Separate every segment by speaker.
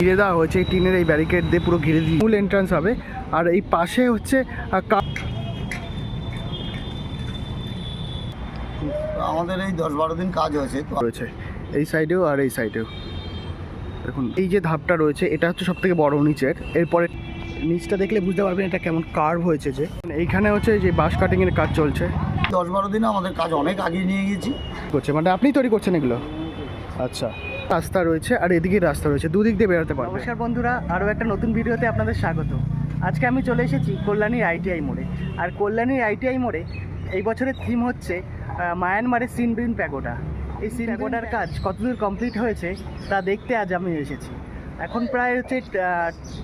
Speaker 1: ঘিরে দেওয়া হয়েছে এই টিনের এই ব্যারিকেড দিয়ে পুরো ঘিরে দিয়ে মূল এন্ট্রান্স হবে। আর এই পাশে হচ্ছে
Speaker 2: আমাদের এই দশ বারো দিন কাজ হয়েছে।
Speaker 1: রয়েছে। এই সাইডেও আর এই সাইডেও দেখুন এই যে ধাপটা রয়েছে এটা হচ্ছে সব থেকে বড় নিচের। এরপরে নিচটা দেখলে বুঝতে পারবেন এটা কেমন কার্ভ হয়েছে যে। এইখানে হচ্ছে যে বাঁশ কাটিংয়ের কাজ চলছে।
Speaker 2: দশ বারো দিনে আমাদের কাজ অনেক আগিয়ে নিয়ে গেছি
Speaker 1: করছে মানে আপনি তৈরি করছেন এগুলো? আচ্ছা। রাস্তা রয়েছে আর এদিকে রাস্তা রয়েছে। দুদিক দিয়ে বেরোতে পারবে।
Speaker 3: নমস্কার বন্ধুরা আরও একটা নতুন ভিডিওতে আপনাদের স্বাগত। আজকে আমি চলে এসেছি কল্যাণীর আইটিআই মোড়ে। আর কল্যাণীর আইটিআই মোড়ে এই বছরের থিম হচ্ছে মায়ানমারের সিনবিন প্যাগোডা। এই সিন প্যাগোডার কাজ কতদূর কমপ্লিট হয়েছে তা দেখতে আজ আমি এসেছি। এখন প্রায় হচ্ছে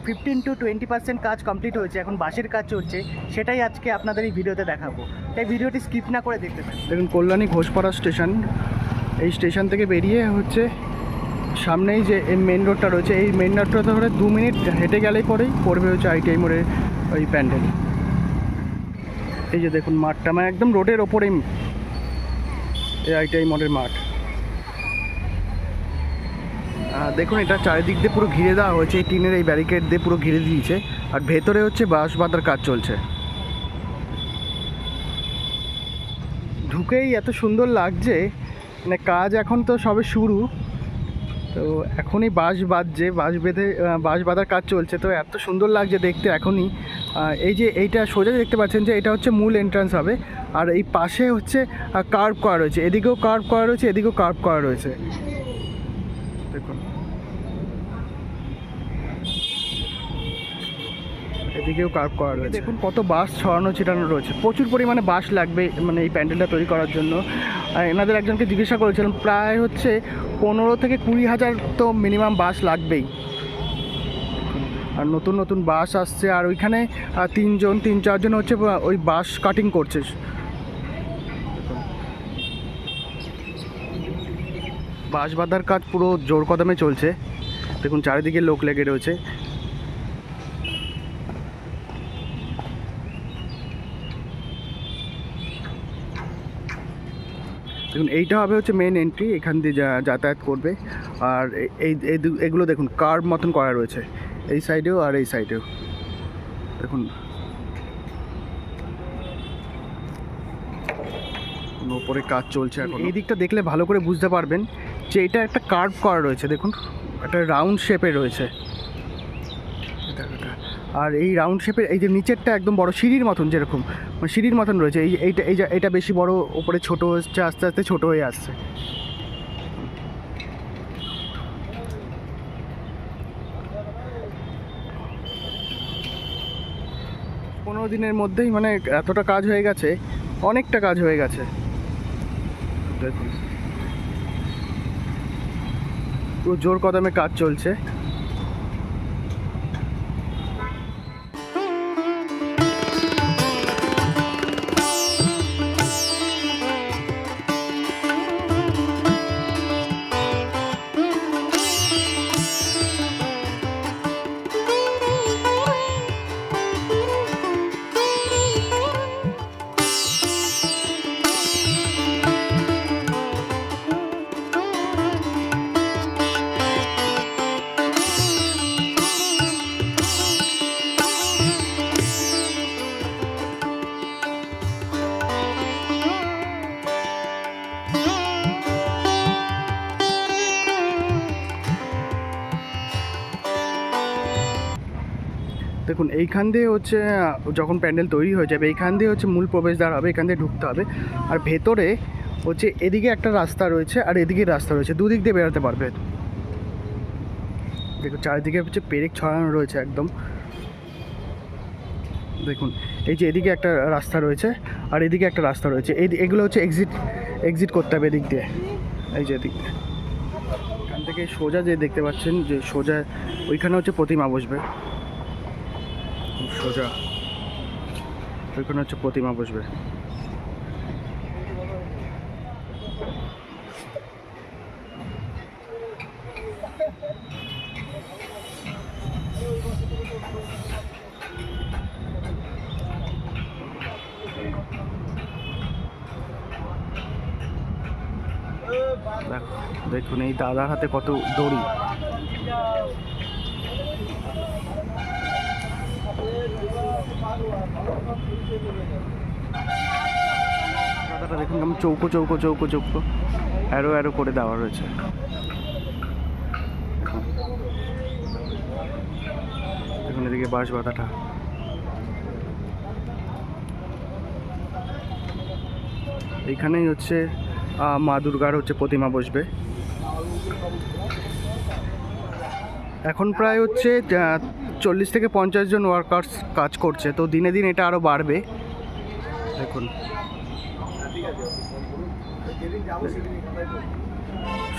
Speaker 3: ফিফটিন টু টোয়েন্টি পার্সেন্ট কাজ কমপ্লিট হয়েছে। এখন বাসের কাজ চলছে সেটাই আজকে আপনাদের এই ভিডিওতে দেখাবো। তাই ভিডিওটি স্কিপ না করে দেখতে থাকুন।
Speaker 1: দেখুন কল্যাণী ঘোষপাড়া স্টেশন। এই স্টেশন থেকে বেরিয়ে হচ্ছে সামনেই যে মেন রোডটা রয়েছে, এই মেন রোডটা ধরে দু মিনিট হেঁটে গেলেই পরেই পড়বে হচ্ছে আইটিআই মোড়ের ওই প্যান্ডেল। এই যে দেখুন মাঠটা মানে একদম রোডের ওপরেই এই আইটিআই মোড়ের মাঠ। দেখুন এটা চারিদিক দিয়ে পুরো ঘিরে দেওয়া হয়েছে, এই টিনের এই ব্যারিকেড দিয়ে পুরো ঘিরে দিয়েছে, আর ভেতরে হচ্ছে বাঁশ বাঁধার কাজ চলছে। ঢুকেই এত সুন্দর লাগছে মানে কাজ এখন তো সবে শুরু তো এখনই বাঁশ বাঁধছে, বাঁশ বেঁধে বাঁশ বাঁধার কাজ চলছে। তো এত সুন্দর লাগছে দেখতে এখনই। এই যে এইটা সোজা দেখতে পাচ্ছেন যে এটা হচ্ছে মূল এন্ট্রান্স হবে। আর এই পাশে হচ্ছে কার্ভ করা রয়েছে। এদিকেও কার্ভ করা রয়েছে, এদিকেও কার্ভ করা রয়েছে দেখুন এদিকেও কার্ভ করা রয়েছে। দেখুন কত বাঁশ ছড়ানো ছিটানো রয়েছে। প্রচুর পরিমাণে বাঁশ লাগবে মানে এই প্যান্ডেলটা তৈরি করার জন্য। আর এনাদের একজনকে জিজ্ঞাসা করেছিলাম, প্রায় হচ্ছে পনেরো থেকে কুড়ি হাজার তো মিনিমাম বাঁশ লাগবেই। আর নতুন নতুন বাস আসছে, আর ওইখানে তিনজন, তিন চারজন হচ্ছে ওই বাঁশ কাটিং করছে। বাঁশ বাঁধার কাজ পুরো জোর কদমে চলছে। দেখুন, চারিদিকে লোক লেগে রয়েছে। দেখুন, এইটা হবে হচ্ছে মেন এন্ট্রি এখান দিয়ে যা- যাতায়াত করবে। আর এই এগুলো দেখুন কার্ভ মতন করা রয়েছে। এই সাইডেও আর এই সাইডেও দেখুন। ওপরে কাজ চলছে এখন। এই দিকটা দেখলে ভালো করে বুঝতে পারবেন যে এটা একটা কার্ভ করা রয়েছে, দেখুন। একটা রাউন্ড শেপে রয়েছে। আর এই রাউন্ড শেপের এই যে নিচেরটা একদম বড় সিঁড়ির মতন যেরকম মানে সিঁড়ির মতন রয়েছে, এই এইটা, এই এটা বেশি বড়, ওপরে ছোট হচ্ছে, আস্তে আস্তে ছোট হয়ে আসছে। পনেরো দিনের মধ্যেই মানে এতটা কাজ হয়ে গেছে, অনেকটা কাজ হয়ে গেছে। দেখুন। পুরো জোর কদমে কাজ চলছে। দেখুন, এইখান দিয়ে হচ্ছে, যখন প্যান্ডেল তৈরি হয়ে যাবে, এইখান দিয়ে হচ্ছে মূল প্রবেশদ্বার হবে, এখান দিয়ে ঢুকতে হবে। আর ভেতরে হচ্ছে এদিকে একটা রাস্তা রয়েছে, আর এদিকে রাস্তা রয়েছে। দুদিক দিয়ে বেরোতে পারবে। দেখুন, চারিদিকে হচ্ছে পেরেক ছড়ানো রয়েছে একদম। দেখুন, এই যে এদিকে একটা রাস্তা রয়েছে, আর এদিকে একটা রাস্তা রয়েছে। এই এগুলো হচ্ছে এক্সিট এক্সিট করতে হবে এদিক দিয়ে। এই যে এদিক দিয়ে। এখান থেকে সোজা যে দেখতে পাচ্ছেন, যে সোজা, ওইখানে হচ্ছে প্রতিমা বসবে। সোজা। ওইখানে হচ্ছে প্রতিমা বসবে। দেখো, দেখুন এই দাদার হাতে কত দড়ি। দাদাটা দেখুন কেমন চৌকো চৌকো চৌকো চৌকো। অ্যারো অ্যারো করে দেওয়া রয়েছে। দেখুন এদিকে বাঁশ বাঁধাটা। এইখানেই হচ্ছে মা দুর্গার হচ্ছে প্রতিমা বসবে। এখন প্রায় হচ্ছে চল্লিশ থেকে পঞ্চাশ জন ওয়ার্কার্স কাজ করছে, তো দিনে দিন এটা আরও বাড়বে। দেখুন।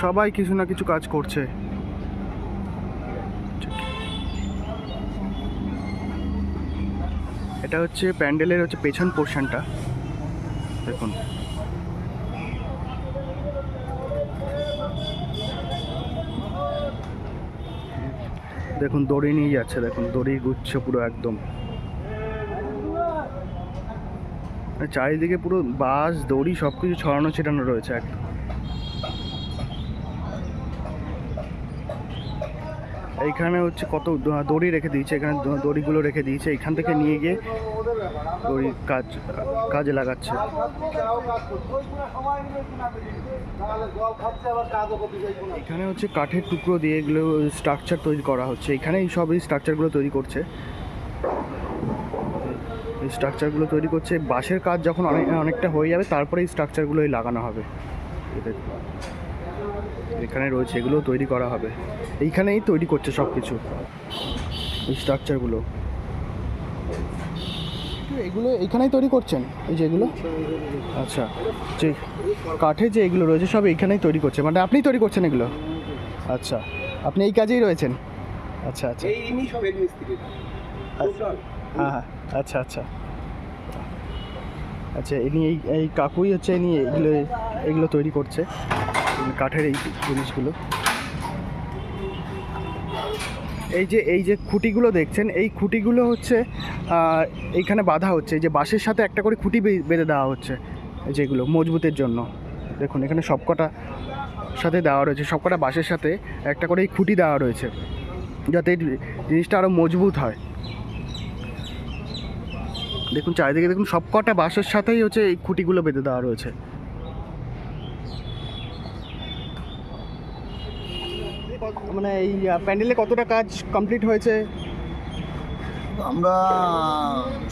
Speaker 1: সবাই কিছু না কিছু কাজ করছে। এটা হচ্ছে প্যান্ডেলের হচ্ছে পেছন পোর্শনটা দেখুন। দেখুন, দড়ি নিয়ে যাচ্ছে, দেখুন, দড়ি গুচ্ছে পুরো একদম। চারিদিকে পুরো বাস দড়ি সব কিছু ছড়ানো, ছিটানো রয়েছে একদম এইখানে হচ্ছে কত দড়ি রেখে দিয়েছে, এখানে দড়িগুলো রেখে দিয়েছে এখান থেকে নিয়ে গিয়ে দড়ি কাজ, কাজে লাগাচ্ছে। এখানে হচ্ছে কাঠের টুকরো দিয়ে এগুলো স্ট্রাকচার তৈরি করা হচ্ছে। এখানে এই সব এই স্ট্রাকচারগুলো তৈরি করছে। এই স্ট্রাকচারগুলো তৈরি করছে। বাঁশের কাজ যখন অনেক, অনেকটা হয়ে যাবে, তারপরে এই স্ট্রাকচারগুলোই লাগানো হবে। এখানে রয়েছে এগুলো তৈরি করা হবে। এইখানেই তৈরি করছে সব কিছু এই স্ট্রাকচারগুলো এগুলো এইখানেই তৈরি করছেন? এই যেগুলো? আচ্ছা যে কাঠের যে এগুলো রয়েছে সব এইখানেই তৈরি করছে। মানে আপনিই তৈরি করছেন এগুলো? আচ্ছা আপনি এই কাজেই রয়েছেন? আচ্ছা আচ্ছা।
Speaker 4: এই সব এর মিস্ত্রি।
Speaker 1: হ্যাঁ হ্যাঁ। আচ্ছা আচ্ছা। আচ্ছা ইনি এই এই কাকুই হচ্ছে ইনি এগুলো এগুলো তৈরি করছে। কাঠের এই জিনিসগুলো। এই যে এই যে খুঁটিগুলো দেখছেন, এই খুঁটিগুলো হচ্ছে এইখানে বাঁধা হচ্ছে। যে বাঁশের সাথে একটা করে খুঁটি বেঁধে দেওয়া হচ্ছে যেগুলো মজবুতের জন্য। দেখুন, এখানে সবকটা সাথে দেওয়া রয়েছে, সবকটা বাঁশের সাথে একটা করে এই খুঁটি দেওয়া রয়েছে, যাতে জিনিসটা আরও মজবুত হয়। দেখুন, চারিদিকে দেখুন, সবকটা বাঁশের সাথেই হচ্ছে এই খুঁটিগুলো বেঁধে দেওয়া রয়েছে। মানে এই প্যান্ডেলে কতটা কাজ কমপ্লিট হয়েছে?
Speaker 2: আমরা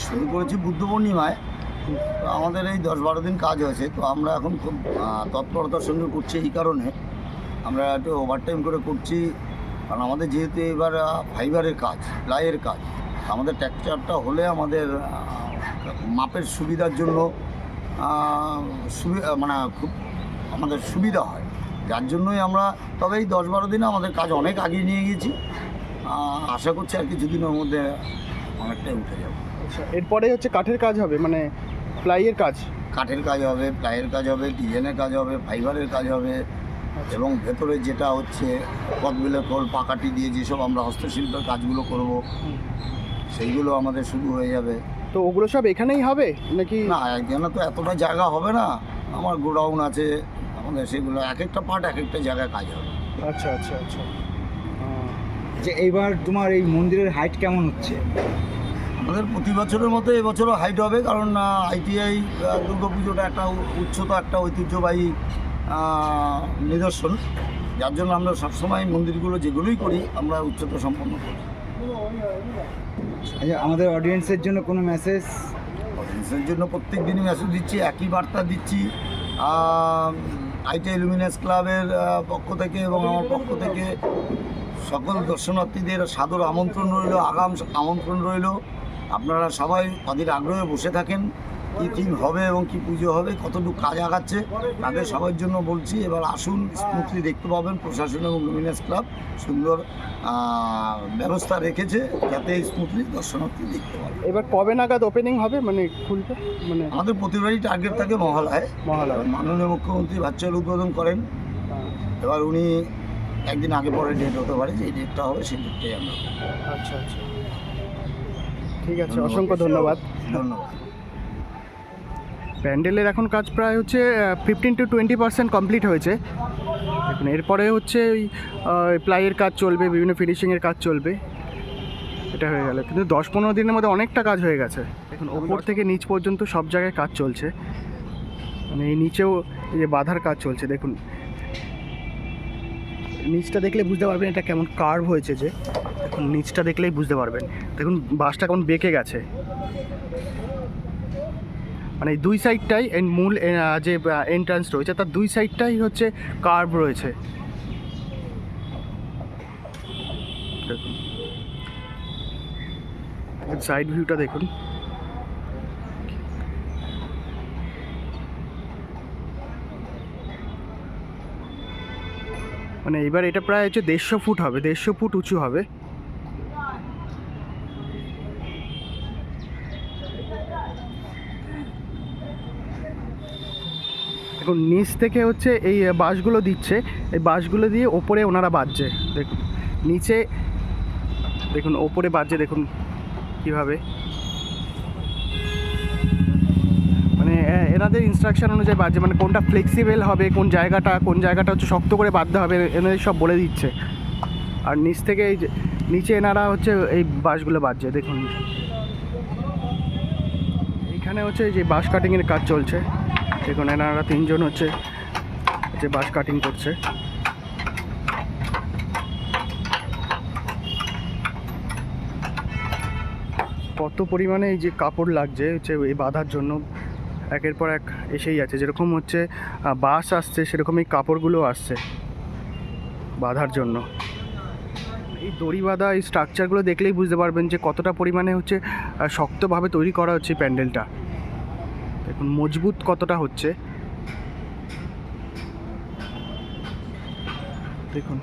Speaker 2: শুরু করেছি বুদ্ধ পূর্ণিমায়। আমাদের এই দশ বারো দিন কাজ হয়েছে, তো আমরা এখন খুব তৎপরতার সঙ্গে করছি এই কারণে। আমরা একটু ওভারটাইম করে করছি, কারণ আমাদের যেহেতু এবার ফাইবারের কাজ প্লাইয়ের কাজ, আমাদের ট্র্যাকচারটা হলে আমাদের মাপের সুবিধার জন্য মানে খুব আমাদের সুবিধা হয়। যার জন্যই আমরা তবে এই দশ বারো দিনে আমাদের কাজ অনেক আগিয়ে নিয়ে গেছি আহ, আশা করছি আর কিছুদিনের মধ্যে অনেকটাই উঠে যাবে।
Speaker 1: আচ্ছা এরপরে হচ্ছে কাঠের কাজ হবে মানে প্লাইয়ের কাজ?
Speaker 2: কাঠের কাজ হবে প্লাইয়ের কাজ হবে ডিজাইনের কাজ হবে ফাইবারের কাজ হবে এবং ভেতরে যেটা হচ্ছে কদবিলের খোল পাকাটি দিয়ে যেসব আমরা হস্তশিল্পের কাজগুলো করব সেইগুলো আমাদের শুরু হয়ে যাবে।
Speaker 1: তো ওগুলো সব এখানেই হবে? নাকি
Speaker 2: না একজনে তো এতটা জায়গা হবে না। আমার গোডাউন আছে আমাদের সেগুলো এক একটা পার্ট এক একটা জায়গায় কাজ হবে।
Speaker 1: আচ্ছা আচ্ছা আচ্ছা।
Speaker 4: যে এইবার তোমার এই মন্দিরের হাইট কেমন হচ্ছে?
Speaker 2: আমাদের প্রতি বছরের মতো এবছরও হাইট হবে কারণ আইটিআই দুর্গা পুজোটা একটা উচ্চতা একটা ঐতিহ্যবাহী নিদর্শন। যার জন্য আমরা সবসময় মন্দিরগুলো যেগুলোই করি আমরা উচ্চতা সম্পন্ন করি।
Speaker 4: আচ্ছা আমাদের অডিয়েন্সের জন্য কোনো মেসেজ
Speaker 2: অডিয়েন্সের জন্য প্রত্যেক দিনই মেসেজ দিচ্ছি একই বার্তা দিচ্ছি। আইটিআই লুমিনাস ক্লাবের পক্ষ থেকে এবং আমার পক্ষ থেকে সকল দর্শনার্থীদের সাদর আমন্ত্রণ রইল, আগাম আমন্ত্রণ রইল। আপনারা সবাই অধীর আগ্রহে বসে থাকেন। কী থিম হবে এবং কি পুজো হবে কতটুকু কাজ আগাচ্ছে তাদের সবার জন্য বলছি এবার আসুন স্মুথলি দেখতে পাবেন প্রশাসন এবং লুমিনাস ক্লাব সুন্দর ব্যবস্থা রেখেছে যাতে স্মুথলি দর্শনার্থী দেখতে পাবে
Speaker 1: এবার কবে নাগাদ ওপেনিং হবে মানে খুলবে মানে
Speaker 2: আমাদের প্রতিবারই টার্গেট থাকে মহালয়
Speaker 1: মহালয়
Speaker 2: মাননীয় মুখ্যমন্ত্রী ভার্চুয়াল উদ্বোধন করেন। এবার উনি একদিন আগে পরে ডেট হতে পারে যে ডেটটা হবে সেই ডেটটাই আমরা
Speaker 1: আচ্ছা আচ্ছা। ঠিক আছে অসংখ্য ধন্যবাদ।
Speaker 2: ধন্যবাদ।
Speaker 1: প্যান্ডেলের এখন কাজ প্রায় হচ্ছে fifteen to twenty percent complete হয়েছে। দেখুন, এরপরে হচ্ছে ওই প্লাইয়ের কাজ চলবে, বিভিন্ন ফিনিশিংয়ের কাজ চলবে। এটা হয়ে গেল। কিন্তু দশ পনেরো দিনের মধ্যে অনেকটা কাজ হয়ে গেছে। এখন ওপর থেকে নিচ পর্যন্ত সব জায়গায় কাজ চলছে। মানে এই নিচেও এই যে বাধার কাজ চলছে, দেখুন। নিচটা দেখলে বুঝতে পারবেন এটা কেমন কার্ভ হয়েছে যে। দেখুন, নিচটা দেখলেই বুঝতে পারবেন। দেখুন, বাসটা কেমন বেঁকে গেছে। মানে দুই সাইডটাই মূল যে এন্ট্রান্স রয়েছে, তার দুই সাইডটাই হচ্ছে কার্ভ রয়েছে। সাইড ভিউটা দেখুন। মানে এবার এটা প্রায় হচ্ছে দেড়শো ফুট হবে, দেড়শো ফুট উঁচু হবে। এখন নিচ থেকে হচ্ছে এই বাঁশগুলো দিচ্ছে। এই বাঁশগুলো দিয়ে ওপরে ওনারা বাজছে, দেখুন। নিচে, দেখুন, ওপরে বাজছে, দেখুন কীভাবে। মানে এনাদের ইনস্ট্রাকশন অনুযায়ী বাজছে মানে কোনটা ফ্লেক্সিবল হবে, কোন জায়গাটা কোন জায়গাটা হচ্ছে শক্ত করে বাঁধতে হবে, এনাদের সব বলে দিচ্ছে। আর নিচ থেকে এই নিচে এনারা হচ্ছে এই বাঁশগুলো বাজছে, দেখুন। এইখানে হচ্ছে যে বাঁশ কাটিংয়ের কাজ চলছে। দেখুন এনারা তিনজন হচ্ছে, যে বাঁশ কাটিং করছে। কত পরিমাণে এই যে কাপড় লাগছে, হচ্ছে এই বাঁধার জন্য, একের পর এক এসেই আছে যেরকম হচ্ছে বাঁশ আসছে, সেরকমই কাপড়গুলো আসছে বাঁধার জন্য। এই দড়ি বাঁধা, এই স্ট্রাকচারগুলো দেখলেই বুঝতে পারবেন যে কতটা পরিমাণে হচ্ছে শক্তভাবে তৈরি করা হচ্ছে প্যান্ডেলটা। দেখুন মজবুত কতটা হচ্ছে। দেখুন।